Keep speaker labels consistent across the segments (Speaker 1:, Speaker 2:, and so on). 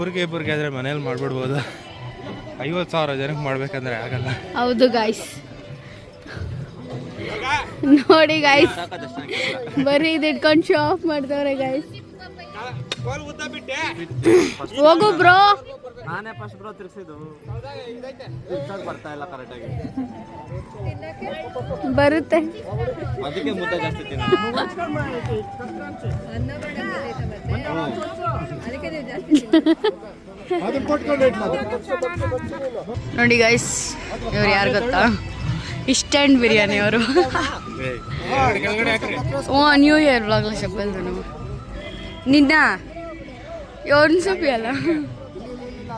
Speaker 1: ಒಬ್ರಿಗೆ ಇಬ್ಬರಿಗೆ ಆದರೆ ಮನೇಲಿ ಮಾಡ್ಬಿಡ್ಬೋದು. ಐವತ್ತು ಸಾವಿರ ಜನಕ್ಕೆ ಮಾಡ್ಬೇಕಂದ್ರೆ ಆಗಲ್ಲ.
Speaker 2: ಹೌದು ಗಾಯ್ಸ್ ನೋಡಿ ಗಾಯ್ಸ್ ಬರೀ ಇದು ಇಟ್ಕೊಂಡು ಶೋ ಆಫ್ ಮಾಡ್ತವ್ರೆ ಗಾಯ್ಸ್ ಹೋಗು ಬ್ರೋ
Speaker 3: ನಾನೇ ಫಸ್ಟ್ ಬ್ರೋ ತಿರ್ಸಿದ್ದು ತಿರ್ಸಕ್ ಬರ್ತಾ ಇಲ್ಲ ಕರೆಕ್ಟ್ ಆಗಿ.
Speaker 2: ಬರುತ್ತೆ.
Speaker 3: ಅದಕ್ಕೆ ಮುದ್ದೆ ಜಾಸ್ತಿ
Speaker 2: ನೋಡಿ ಗೈಸ್ ಇವ್ರು ಯಾರು ಗೊತ್ತಾ? ಇಷ್ಟ್ಯಾಂಡ್ ಬಿರಿಯಾನಿ ಅವರು. ಓ ನ್ಯೂ ಇಯರ್ ಬ್ಲಾಗ್ಲ ಚಪ್ಪಲ್ದು ನಿನ್ನ? ಇವ್ರನ್ನ ಸಪಿ
Speaker 3: ಅಲ್ಲ?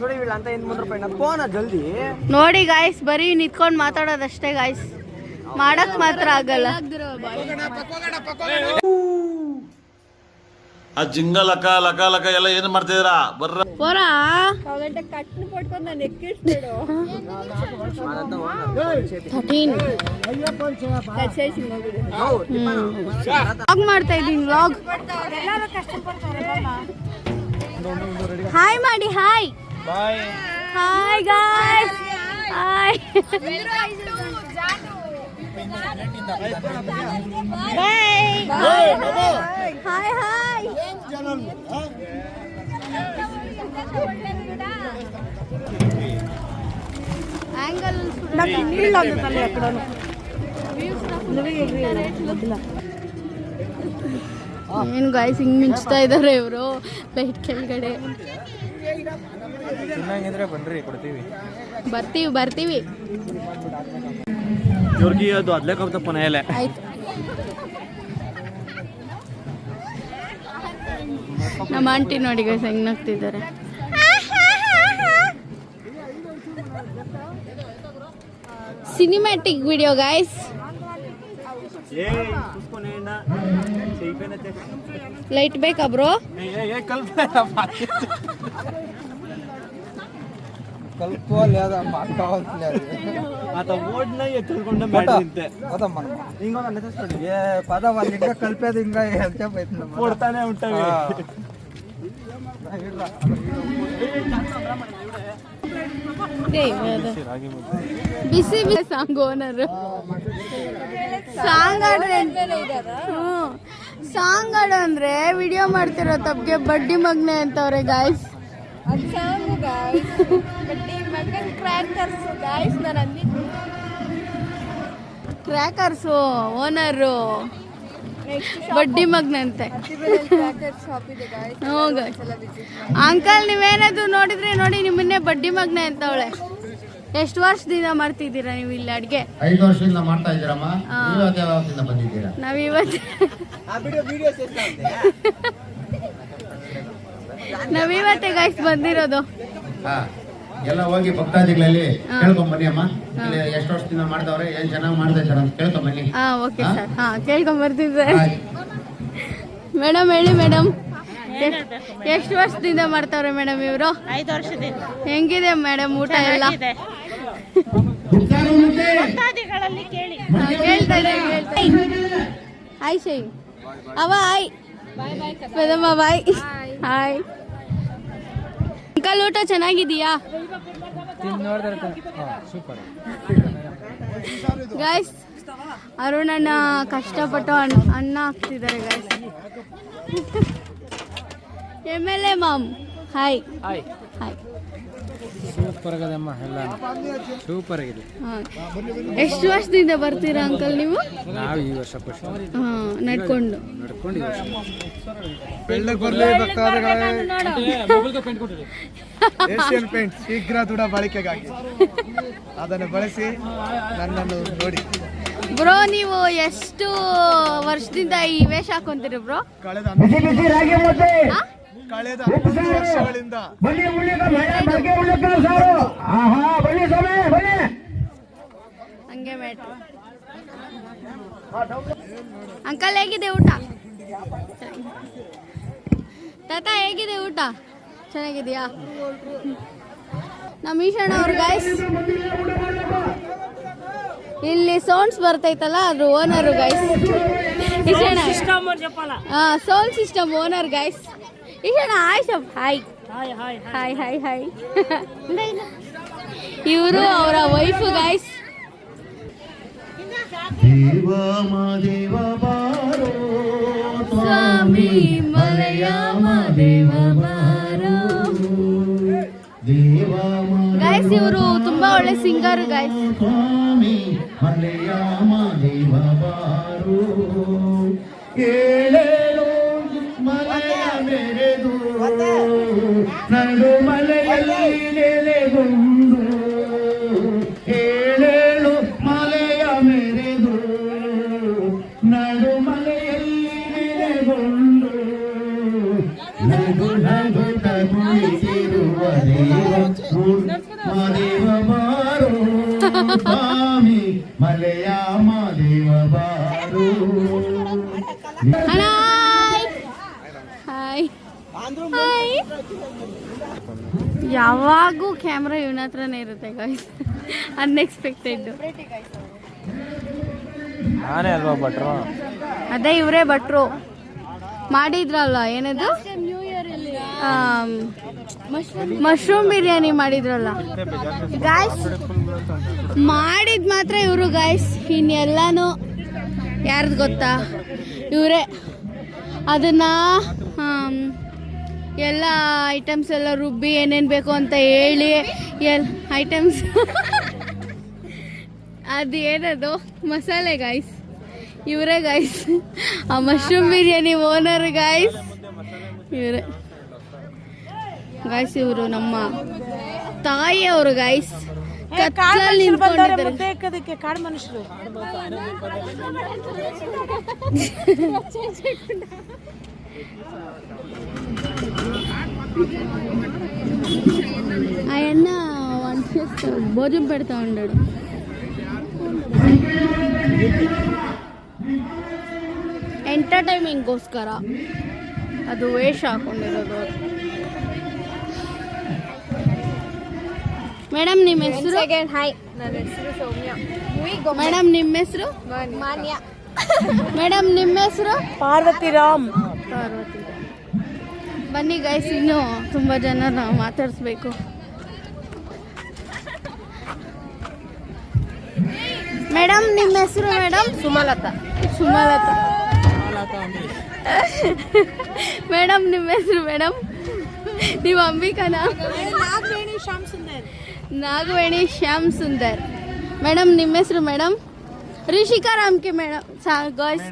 Speaker 3: ನೋಡಿ ಇಲ್ಲ ಅಂತ ಏನು ಮೂರು ರೂಪಾಯಿ. ಜಲ್ದಿ.
Speaker 2: ನೋಡಿ ಗಾಯ್ಸ್ ಬರೀ ನಿಂತ್ಕೊಂಡು ಮಾತಾಡೋದಷ್ಟೇ ಗಾಯ್ಸ್ ಮಾಡಕ್ ಮಾತ್ರ ಆಗಲ್ಲ.
Speaker 4: ಆ ಜಿಂಗ ಲಕ ಲಕ ಲಕ ಎಲ್ಲ ಏನ್ ಮಾಡ್ತಿದ್ರಾ ಬರ್ರ.
Speaker 2: ಮಾಡ್ತಾ ಇದೀನಿ ವ್ಲಾಗ್ ಮಾಡ್ತಾ ಇದ್ದೀನಿ ವ್ಲಾಗ್ ಹಾಯ್ ಮಾಡಿ hi hi guys hi hi hi angle ಏನು ಗಾಯ್ಸ್ ಹಿಂಗ್ ಮಿಂಚ್ತಾ ಇದಾರೆ ಇವರು. ಲೈಟ್ ಕೆಳಗಡೆ.
Speaker 1: ಚೆನ್ನಾಗಿದ್ರೆ ಬನ್ರಿ ಕೊಡ್ತೀವಿ.
Speaker 2: ಬರ್ತೀವಿ ಬರ್ತೀವಿ.
Speaker 3: ಇವ್ರಿಗೆ ಅದು ಅದ್ಲೇ ಕಬ್ತ ಪುನಃ
Speaker 2: ಆಯ್ತು. ನಮ್ಮ ಆಂಟಿ ನೋಡಿ ಗೈಸ್ ಹೆಂಗ್ ನಗ್ತಿದ್ದಾರೆ. ಸಿನಿಮ್ಯಾಟಿಕ್ ವಿಡಿಯೋ ಗಾಯ್ಸ್ ಲೈಟ್ ಬೇಕಾ ಬ್ರೋ
Speaker 3: ಆತ ಓಡ್ನ ಎತ್ತುಕೊಂಡ ಮಾಡಿಂತೆ ಹಿಂಗೊಂದು ಏ
Speaker 5: ಪದ ಒಂದು ಹಿಂಗ ಕಲ್ಪದ ಹಿಂಗ ಅಂತ ಬೈತ್ ನಮ್ಮ
Speaker 3: ಕೊಡ್ತಾನೆ ಉಂಟವೆ
Speaker 2: ಬಿಸಿ ಬಿಸಿ. ಸಾಂಗ್ ಓನರ್ ಆಡ್ರೆ ಸಾಂಗ್ ಆಡು ಅಂದ್ರೆ ವಿಡಿಯೋ ಮಾಡ್ತಿರೋ ತಪ್ಪಿಗೆ ಬಡ್ಡಿ ಮಗ್ನೆ ಅಂತವ್ರೆ ಗಾಯ್ಸ್ ಕ್ರ್ಯಾಕರ್ಸು ಓನರು ಬಡ್ಡಿ ಮಗ್ನಂತೆ ಹ್ಞೂ ಅಂಕಲ್ ನೀವೇನಾದ್ರು ನೋಡಿದ್ರೆ ನೋಡಿ ನಿಮ್ಮನ್ನೇ ಬಡ್ಡಿ ಮಗ್ನೆ ಅಂತವಳೆ. ಎಷ್ಟು ವರ್ಷದಿಂದ ಮಾಡ್ತಿದ್ದೀರಾ ನೀವು ಇಲ್ಲಿ ಅಡಿಗೆ?
Speaker 6: ಐದು ವರ್ಷದಿಂದ ಮಾಡ್ತಾ ಇದ್ದೀರಮ್ಮ.
Speaker 2: ಹಾ.
Speaker 6: ನೀವು ಅದೇ ಯಾವತ್ತಿಂದ ಬಂದಿದ್ದೀರಾ?
Speaker 2: ನಾವ್ ಇವತ್ತು ನಾವ್ ಇವತ್ತೇ ಗಾಯ್ಸ್ ಬಂದಿರೋದು.
Speaker 6: ಹಾ ಎಲ್ಲ ಹೋಗಿ ಭಕ್ತಾದಿಗಳಲ್ಲಿ
Speaker 2: ಹಾ.
Speaker 6: ಕೇಳ್ಕೊಂಡ್ ಬನ್ನಿ ಅಮ್ಮ. ಇಲ್ಲಿ ಎಷ್ಟು ವರ್ಷದಿಂದ ಮಾಡ್ದವ್ರೆ ಏನ್ ಚೆನ್ನಾಗಿ ಮಾಡ್ತಾ ಇದ್ದಾರೆ ಅಂತ ಕೇಳ್ಕೊಂಡ್ ಬನ್ನಿ.
Speaker 2: ಹಾ ಓಕೆ
Speaker 6: ಹಾ?
Speaker 2: ಸರ್ ಹಾ ಕೇಳ್ಕೊಂಡ್ ಬರ್ತಿದ್ದೆ
Speaker 6: ಆಯ್ತು.
Speaker 2: ಮೇಡಮ್ ಹೇಳಿ ಮೇಡಮ್ ಎಷ್ಟು ವರ್ಷದಿಂದ ಮಾಡ್ತಾವ್ರೆ ಮೇಡಮ್ ಇವರು?
Speaker 7: ಐದು ವರ್ಷದಿಂದ.
Speaker 2: ಹೆಂಗಿದೆ ಮೇಡಮ್ ಊಟ ಎಲ್ಲ?
Speaker 7: ಕೇಳಿ.
Speaker 2: ಹಾಯ್ ಶೈ ಅವ hi madam bye hi uncle ಊಟ ಚೆನ್ನಾಗಿದೀಯಾ ಗಾಯ್ಸ್ ಅರುಣಣ್ಣ ಕಷ್ಟಪಟ್ಟು ಅಣ್ಣ ಅನ್ನ ಹಾಕ್ತಿದ್ದಾರೆ guys M L A ma'am hi
Speaker 3: hi
Speaker 2: hi
Speaker 5: super ಆಗದಮ್ಮ ಎಲ್ಲ. ಸೂಪರ್ ಆಗಿದೆ.
Speaker 2: ಎಷ್ಟು ವರ್ಷದಿಂದ ಬರ್ತೀರಾ ಅಂಕಲ್ ನೀವು?
Speaker 5: ನಾವು ಈ ವರ್ಷ ಫಸ್ಟ್
Speaker 2: ಹಾಂ ನಡ್ಕೊಂಡು.
Speaker 5: ನಡ್ಕೊಂಡು ಈ ವರ್ಷ. ಬೆಳ್ಳಗೆ ಬರಲಿ ಏಷ್ಯನ್ ಪೇಂಟ್ ಶೀಘ್ರ ದೃಢ ಬಳಕೆಗಾಗಿ. ಅದನ್ನು ಬಳಸಿ ನನ್ನನ್ನು ನೋಡಿ.
Speaker 2: ಬ್ರೋ ನೀವು ಎಷ್ಟು ವರ್ಷದಿಂದ ಈ ವೇಷ ಹಾಕೊಂತೀರಿ ಬ್ರೋ
Speaker 5: ಕಳೆದ ಕಳೆದ ಹನ್ನೊಂದು ವರ್ಷಗಳಿಂದ
Speaker 2: ಹಂಗೆ ಮ್ಯಾಟ್ರು. ಅಂಕಲ್ ಹೇಗಿದೆ ಊಟ? ತಾತ ಹೇಗಿದೆ ಊಟ? ಚೆನ್ನಾಗಿದೆಯಾ ನಮ್ಮ ಈಶಣ್ಣ ಅವ್ರ ಗೈಸ್ ಇಲ್ಲಿ ಸೌಂಡ್ಸ್ ಬರ್ತೈತಲ್ಲ ಅದ್ರ ಓನರ್ ಗೈಸ್ ಈಶಣ್ಣ. ಹಾ ಸೌಂಡ್ ಸಿಸ್ಟಮ್ ಓನರ್ ಗೈಸ್ ಈಶಣ್ಣ ಹಾಯ್ ಸಬ್ ಹಾಯ್ ಹಾಯ್ ಹಾಯ್ ಹಾಯ್ ಇವರು ಅವರ ವೈಫು ಗೈಸ್
Speaker 6: ದೇವ ಮಾದೇವ ಬಾರೋ
Speaker 2: ಸ್ವಾಮಿ ಮಲಯಾಮ ದೇವ ಬಾರೋ.
Speaker 6: ದೇವ
Speaker 2: ಗೈಸ್ ಇವರು ತುಂಬಾ ಒಳ್ಳೆ ಸಿಂಗರ್ ಗಾಯ್ಸ್
Speaker 6: ಸ್ವಾಮಿ ಮಲಯಾಮ ದೇವ ಬಾರೋ. ಮಲೆಯ നടുമലയല്ലേ കൊണ്ടു ഏഴേഴു മലയ മെരുതു നടുമലയല്ലേ കൊണ്ടു നടു നടു മദേവമാരോ സ്വാമി
Speaker 2: മലയാ മദേവമാരോ ഹലോ ಯಾವಾಗೂ ಕ್ಯಾಮ್ರಾ ಇವನ ಹತ್ರನೇ ಇರುತ್ತೆ ಗಾಯ್ಸ್ ಅನ್ಎಕ್ಸ್ಪೆಕ್ಟೆಡ್
Speaker 1: ನಾನೇ ಅಲ್ವಾ ಭಟ್ರು?
Speaker 2: ಅದೇ ಇವರೇ ಭಟ್ರು. ಮಾಡಿದ್ರಲ್ಲ ಏನದು? ಮಶ್ರೂಮ್ ಬಿರಿಯಾನಿ ಮಾಡಿದ್ರಲ್ಲ. ಗಾಯ್ಸ್ ಮಾಡಿದ್ ಮಾತ್ರ ಇವರು ಗಾಯ್ಸ್ ಇನ್ನೆಲ್ಲಾನು ಯಾರ್ದು ಗೊತ್ತಾ? ಇವರೇ. ಅದನ್ನ ಎಲ್ಲ ಐಟಮ್ಸ್ ಎಲ್ಲ ರುಬ್ಬಿ ಏನೇನು ಬೇಕು ಅಂತ ಹೇಳಿ ಎಲ್ ಐಟಮ್ಸ್ ಅದು ಏನದು? ಮಸಾಲೆ ಗಾಯ್ಸ್ ಇವರೇ ಗಾಯ್ಸ್ ಆ ಮಶ್ರೂಮ್ ಬಿರಿಯಾನಿ ಓನರ್ ಗಾಯ್ಸ್ ಇವರೇ. ಗಾಯ್ಸ್ ಇವರು ನಮ್ಮ ತಾಯಿಯವರು ಗಾಯ್ಸ್ ಕತ್ತಲಲ್ಲಿ ನಿಂತ್ಕೊಂಡಿದ್ದಾರೆ.
Speaker 7: ಅದಕ್ಕೆ ಕಾಡು ಮನುಷ್ಯರು?
Speaker 2: ఆయన వన్ భోజనం పెడతా ఉన్నాడు ಎಂಟರ್ಟೈನ್ಮೆಂಟ್ಗೋಸ್ಕರ ಅದು ವೇಷ ಹಾಕೊಂಡಿರೋದು ಅದು. ಮೇಡಮ್ ನಿಮ್ಮ ಹೆಸರು
Speaker 8: ಹಾಯ್ ನನ್ನ ಹೆಸರು ಸೌಮ್ಯ
Speaker 2: ಮೇಡಮ್ ನಿಮ್ಮ ಹೆಸರು
Speaker 8: ಮಾನ್ಯ
Speaker 2: ಮೇಡಮ್ ನಿಮ್ಮ ಹೆಸರು
Speaker 7: ಪಾರ್ವತಿ ರಾಮ್
Speaker 2: ಪಾರ್ವತಿ ಬನ್ನಿ ಗೈಸ್ ಇನ್ನು ತುಂಬ ಜನ ನಾವು ಮಾತಾಡಿಸ್ಬೇಕು. ಮೇಡಮ್ ನಿಮ್ಮ ಹೆಸರು ಮೇಡಮ್
Speaker 8: ಸುಮಲತಾ.
Speaker 2: ಸುಮಲತಾ. ಮೇಡಮ್ ನಿಮ್ಮ ಹೆಸರು ಮೇಡಮ್ ನೀವು ಅಂಬಿಕಾನಾ?
Speaker 7: ನಾಗವೇಣಿ ಶ್ಯಾಮ್ ಸುಂದರ್.
Speaker 2: ನಾಗವೇಣಿ ಶ್ಯಾಮ್ ಸುಂದರ್. ಮೇಡಮ್ ನಿಮ್ಮ ಹೆಸರು ಮೇಡಮ್ ರಿಷಿಕಾ ರಾಮ್ಕೆ ಮೇಡಮ್ ಸಾ ಗಾಯ್ಸ್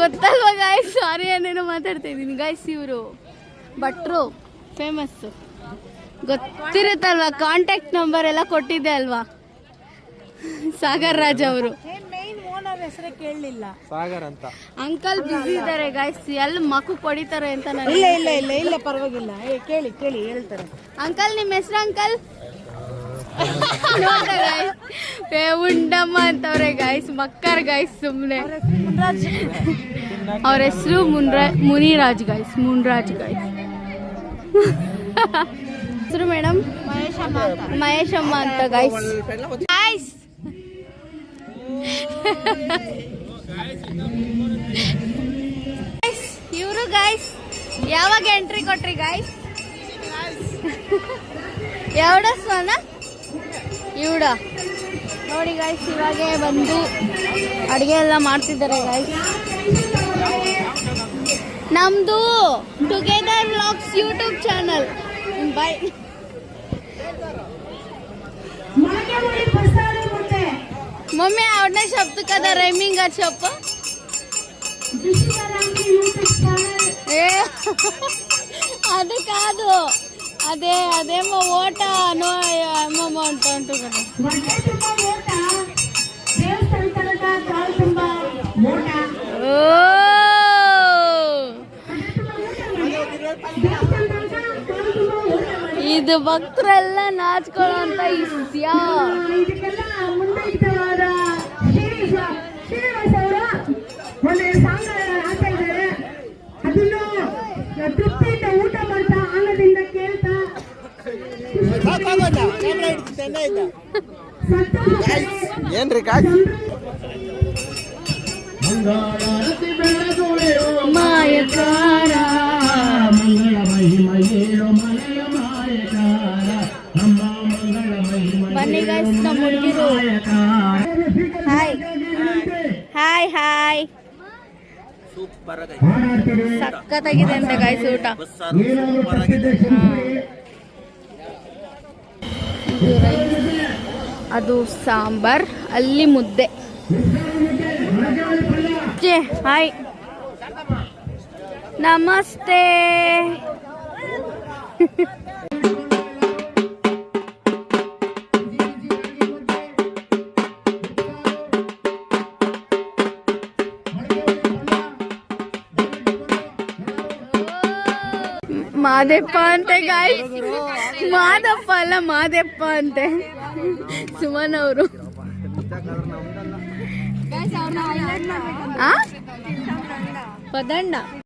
Speaker 2: ಗೊತ್ತಲ್ವಾ ಗಾಯ್ಸ್ ಸಾರಿ ಏನೇನೋ ಮಾತಾಡ್ತಾ ಇದ್ದೀನಿ. ಗಾಯ್ಸ್ ಇವರು ಭಟ್ರು. ಫೇಮಸ್ಸು. ಗೊತ್ತಿರುತ್ತಲ್ವಾ? ಕಾಂಟ್ಯಾಕ್ಟ್ ನಂಬರ್ ಎಲ್ಲ ಕೊಟ್ಟಿದ್ದೆ ಅಲ್ವಾ? ಸಾಗರ್ ರಾಜ್ ಅವರು.
Speaker 7: ಮೇನ್ ಓನರ್ ಹೆಸರೇ ಕೇಳಲಿಲ್ಲ.
Speaker 1: ಸಾಗರ್ ಅಂತ.
Speaker 2: ಅಂಕಲ್ ಬಿಸಿ ಇದ್ದಾರೆ ಗಾಯ್ಸ್ ಎಲ್ಲಿ ಮಕ್ಕು ಕೊಡಿತಾರೆ ಅಂತ ನಾನು
Speaker 7: ಇಲ್ಲ ಇಲ್ಲ ಇಲ್ಲ ಇಲ್ಲ ಪರವಾಗಿಲ್ಲ. ಏ ಕೇಳಿ ಕೇಳಿ ಹೇಳ್ತಾರೆ.
Speaker 2: ಅಂಕಲ್ ನಿಮ್ಮ ಹೆಸರು ಅಂಕಲ್? ನೋಡ್ದ ಗಾಯ್ಸ್ ಏ ಉಂಡಮ್ಮ ಅಂತವ್ರೆ ಗಾಯ್ಸ್ ಮಕ್ಕರ್ ಗಾಯ್ಸ್ ಸುಮ್ಮನೆ ಅವ್ರ ಹೆಸರು ಮುನ್ರಾ ಮುನಿರಾಜ್ ಗಾಯ್ಸ್ ಮುನ್ರಾಜ್ ಗಾಯ್ಸ್ ಹೆಸರು ಮೇಡಮ್? ಮಹೇಶಮ್ಮ ಅಂತ ಗಾಯ್ಸ್ ಗಾಯ್ಸ್ ಇವರು ಗಾಯ್ಸ್ ಯಾವಾಗ ಎಂಟ್ರಿ ಕೊಟ್ರಿ ಗಾಯ್ಸ್ ಯಾವಡ ಸ್ವನ ಇವಡ ನೋಡಿ ಗಾಯ್ಸ್ ಇವಾಗೆ ಬಂದು ಅಡುಗೆ ಎಲ್ಲ ಮಾಡ್ತಿದ್ದಾರೆ ಗಾಯ್ಸ್ ನಮ್ಮದು together vlogs YouTube channel bye mummy ఆవిడ చెప్తు కదా రైమింగ్ గారు చెప్పు. అది కాదు. అదే అదేమో ఓట అనో ఏమో అంటుంటు కదా.
Speaker 9: ಊಟ ಭಕ್ತರೆಲ್ಲ ನಾಚ್ಕೊಳ್ಳೋಂತ ಕೇಳ್ತಾ.
Speaker 3: ಏನ್ರಿ
Speaker 6: ಬೆಳಗುವೆಯೋ
Speaker 2: ಮಾಯಕಾರ ಗೈಸ್ ಹಾಯ್ ಹಾಯ್ ಹಾಯ್ ಸಖತ್ತಾಗಿದೆ ಅಂತ ಗೈಸ್ ಊಟ. ಅದು ಸಾಂಬಾರ್ ಅಲ್ಲಿ ಮುದ್ದೆ. ಹಾಯ್. ನಮಸ್ತೆ. ಮಾದಪ್ಪ ಅಂತೆ ಗಾಯ ಮಾದಪ್ಪ ಅಲ್ಲ ಮಾದಪ್ಪ ಅಂತೆ. ಸುಮನ್ ಅವರು. ಪದಂಡ.